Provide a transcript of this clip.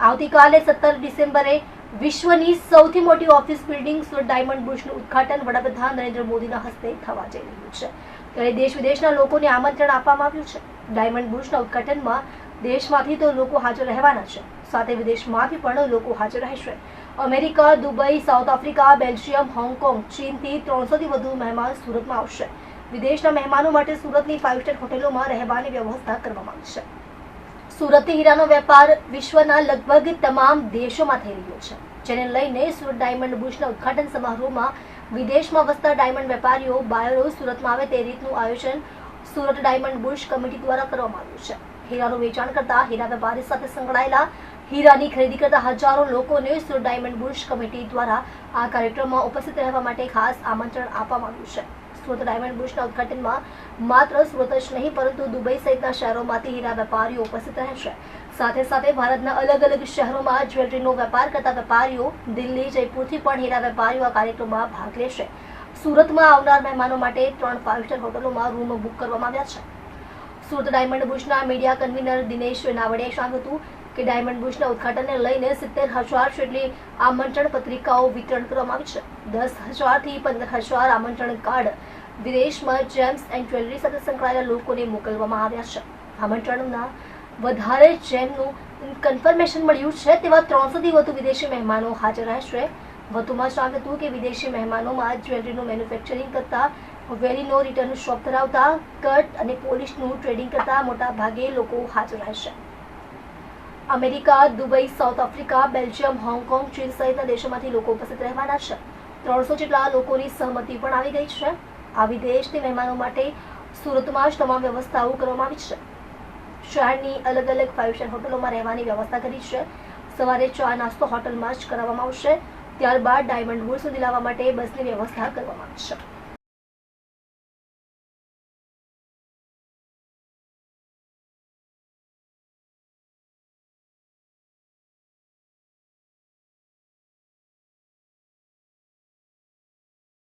આવતીકાલે સત્તર ડિસેમ્બરે વિશ્વની સૌથી મોટી ઓફિસ બિલ્ડિંગ સુરત ડાયમંડ બુશનું ઉદ્ઘાટન વડાપ્રધાન નરેન્દ્ર મોદીના હસ્તે થવા જઈ રહ્યું છે. ત્યારે દેશ વિદેશના લોકોને આમંત્રણ આપવામાં આવ્યું છે. ડાયમંડ બુશના ઉદઘાટનમાં દેશમાંથી તો લોકો હાજર રહેવાના છે. સાથે વિદેશમાંથી પણ લોકો હાજર રહેશે. America, Dubai, South Africa, Belgium, Hong Kong, ચીનથી ત્રણસોથી વધુ મહેમાન સુરતમાં આવશે. વિદેશના મહેમાનો માટે સુરતની ફાઇવ સ્ટાર હોટેલોમાં રહેવાની વ્યવસ્થા કરવામાં આવી છે. સુરતથી હીરાનો વેપાર વિશ્વના લગભગ તમામ દેશોમાં થઈ રહ્યો છે, જેને લઈને સુરત ડાયમંડ બુશના ઉદઘાટન સમારોહમાં વિદેશમાં વસતા ડાયમંડ વેપારીઓ બાયરો સુરતમાં આવે તે રીતનું આયોજન સુરત ડાયમંડ બુશ કમિટી દ્વારા કરવામાં આવ્યું છે. હીરાનું વેચાણ કરતા હીરા વેપારી સાથે સંકળાયેલા હીરાની ખરીદી કરતા હજારો લોકોને સુરત ડાયમંડ બુશ કમિટી દ્વારા આ કાર્યક્રમમાં ઉપસ્થિત રહેવા માટે ખાસ આમંત્રણ આપવામાં આવ્યું છે. સુરત ડાયમંડ બુશના ઉદઘાટનમાં માત્ર સુરત જ નહીં, પરંતુ દુબઈ સહિતના શહેરોમાંથી હીરા વેપારીઓ ઉપસ્થિત રહેશે. સાથે સાથે ભારતના અલગ અલગ શહેરોમાં જ્વેલરીનો વેપાર કરતા વેપારીઓ દિલ્હી, જયપુરથી પણ હીરા વેપારીઓ આ કાર્યક્રમમાં ભાગ લેશે. સુરતમાં આવનાર મહેમાનો માટે ત્રણ ફાઇવ સ્ટાર હોટલોમાં રૂમ બુક કરવામાં આવ્યા છે. સુરત ડાયમંડ બુશના મીડિયા કન્વીનર દિનેશ નાવડે જણાવ્યું હતું કે ડાયમંડ બુશના ઉદઘાટનને લઈને સિત્તેર હજાર જેટલી આમંત્રણ પત્રિકાઓ વિતરણ કરવામાં આવી છે. દસ હજારથી પંદર હજાર આમંત્રણ કાર્ડ વિદેશમાં જેમ્સ એન્ડ જ્વેલરી સાથે સંકળાયેલા લોકોને મોકલવામાં આવ્યા છે. આમંત્રણના વધારે જેમનું કન્ફર્મેશન મળ્યું છે તેવા ત્રણસોથી વધુ વિદેશી મહેમાનો હાજર રહેશે. વધુમાં જણાવ્યું હતું કે વિદેશી મહેમાનોમાં જ્વેલરીનું મેન્યુફેક્ચરિંગ કરતા વેલીનો રિટર્ન શોપ ધરાવતા, કટ અને પોલિશનું ટ્રેડિંગ કરતા મોટા ભાગે લોકો હાજર રહેશે. America, Dubai, South Africa, Belgium, Hong Kong, ચીન સહિતના દેશોમાંથી લોકો ઉપસ્થિત રહેવાના છે. ત્રણસો જેટલા લોકોની સહમતિ પણ આવી ગઈ છે. આ વિદેશથી મહેમાનો માટે સુરતમાં જ તમામ વ્યવસ્થાઓ કરવામાં આવી છે. શહેરની અલગ અલગ ફાઇવ સ્ટાર હોટલોમાં રહેવાની વ્યવસ્થા કરી છે. સવારે ચા નાસ્તો હોટલમાં જ કરાવવામાં આવશે. ત્યારબાદ ડાયમંડ બુલ સુધી લાવવા માટે બસની વ્યવસ્થા કરવામાં આવી છે.